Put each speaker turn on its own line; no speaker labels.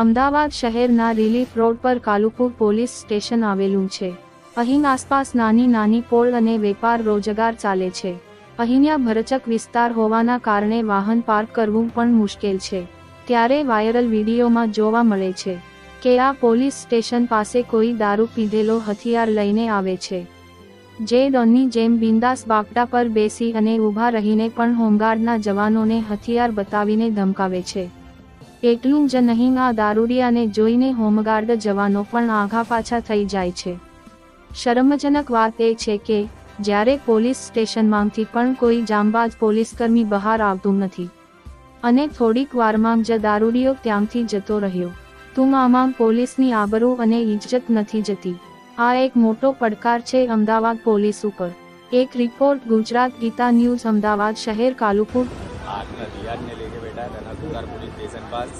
અમદાવાદ શહેરના relief road પર Kalupur police station આવેલું છે. અહીં આસપાસ નાની નાની પોળ અને વેપાર રોજગાર ચાલે છે. અહીંયા ભરચક વિસ્તાર હોવાના કારણે વાહન પાર્ક કરવું પણ મુશ્કેલ છે. ત્યારે વાયરલ વિડીયોમાં જોવા મળે છે કે આ પોલીસ સ્ટેશન પાસે કોઈ દારૂ પીધેલો હથિયાર લઈને આવે છે. જે ડોનની જેમ બિંદાસ બાકડા પર બેસી અને ઊભા રહીને પણ હોમગાર્ડના જવાનોને હથિયાર બતાવીને ધમકાવે છે. એટલું જ નહીં આ દારૂડિયાને જોઈને હોમગાર્ડ જવાનો પણ આઘા પાછા થઈ જાય છે. શરમજનક વાત એ છે કે, જ્યારે પોલીસ સ્ટેશનમાંથી પણ કોઈ જામબાજ પોલીસકર્મી બહાર આવતું નથી. અને થોડીક વારમાં જ દારૂડિયો ત્યાંથી જતો રહ્યો. તું આમાં પોલીસની આબરૂ અને ઇજ્જત નથી જતી. આ એક મોટો પડકાર છે અમદાવાદ પોલીસ ઉપર. એક રિપોર્ટ ગુજરાત ગીતા ન્યૂઝ અમદાવાદ શહેર કાલુપુર.
હતા તેના કુતારપુરી સ્ટેશન પાસ